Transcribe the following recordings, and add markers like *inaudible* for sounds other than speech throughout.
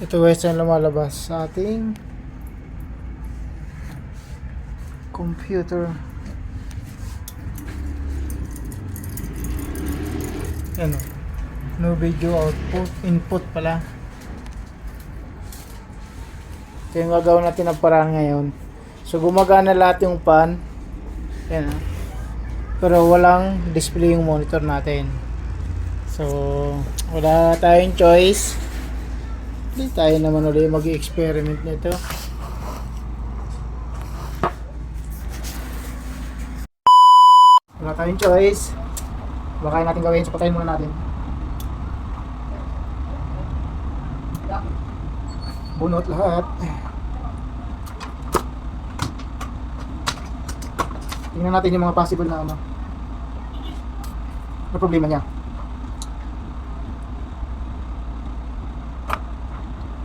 Ito guys ang lumalabas sa ating computer. Yan o. No video output, input pala. Ito yung gagawin natin ng paraan ngayon. So gumagana lahat yung pan. Yan o. Pero walang display yung monitor natin. So wala tayong choice. Hindi tayo naman ulit mag-experiment nito. Wala tayong choice. Baka natin gawin, so patayin muna natin. Bunot lahat. Tingnan natin yung mga possible na ano. Ano problema niya?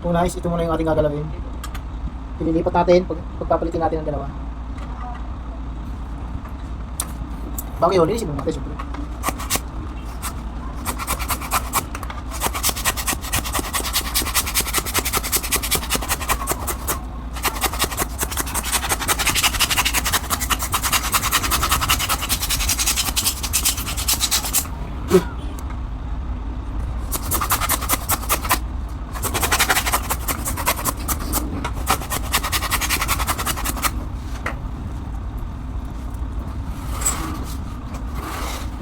Kung nice, ito muna yung ating gagalawin. Pinilipat natin, pag, pagpapalitin natin ang dalawa. Bago yun, linisin muna natin syempre.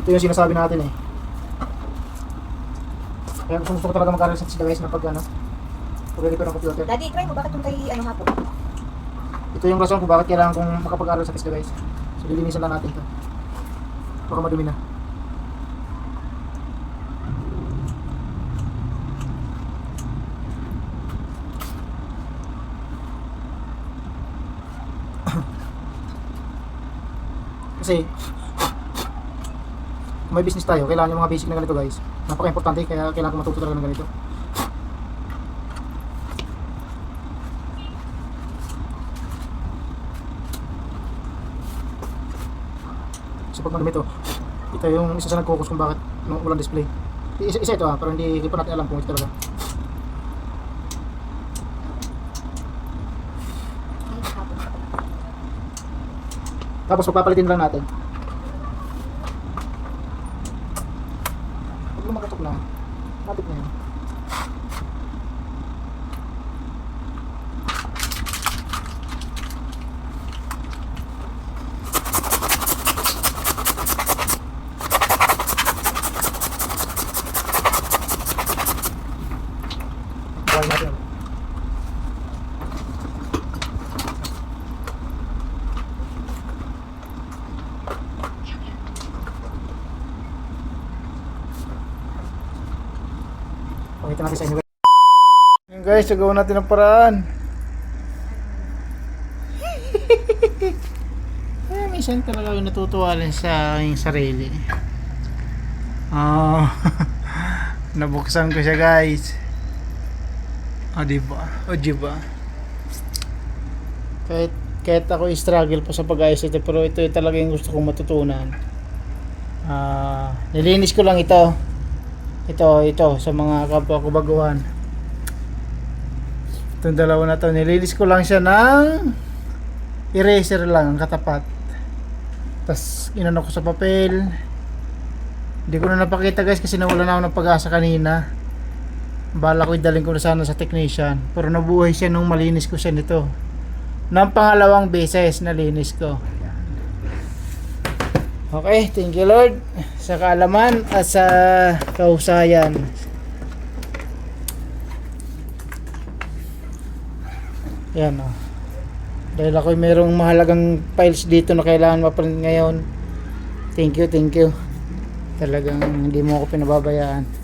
Ito yung sinasabi natin eh. Kaya gusto, gusto ko talaga mag-reset sa guys na pag ano, pag-repair ng computer. Daddy, try mo, bakit yung kay ano hapon? Ito yung rason kung bakit kailangan kong makapag-aral sa guys. So lilinisan lang natin ito. Baka madumi na. *coughs* Kasi may business tayo, kailangan yung mga basic na ganito guys. Napaka-importante kaya kailangan ko matuto talaga ng ganito. So pag madumi ito, ito yung isa sa nag-focus kung bakit nung walang display. Isa, isa ito ah, pero hindi, hindi pa natin alam kung ito talaga. Tapos pagpapalitin lang natin. Huwag mo makatok na. Napit na yun. Pakita natin sa inyo guys. Yan guys, nagawa natin ang paraan. *laughs* eh, minsan talaga yung natutuwa rin sa aking sarili. Ah, *laughs* nabuksan ko siya guys. Ah, diba? O, diba? Kahit, kahit ako struggle pa sa pag-ayos ito, pero ito yung talaga yung gusto kong matutunan. Ah, nilinis ko lang ito ito ito sa mga kapwa ko baguhan. Itong dalawa na to nilinis ko lang siya ng eraser lang ang katapat. Tapos inano ko sa papel. Hindi ko na napakita guys kasi nawala na ako ng pag-asa kanina. Bala ko idaling ko na sana sa technician. Pero nabuhay siya nung malinis ko siya nito. Ng pangalawang beses nalinis ko Okay, thank you Lord sa kaalaman at sa kausayan. Yan o. Dahil ako mayroong mahalagang files dito na kailangan maprint ngayon. Thank you, thank you. Talagang hindi mo ako pinababayaan.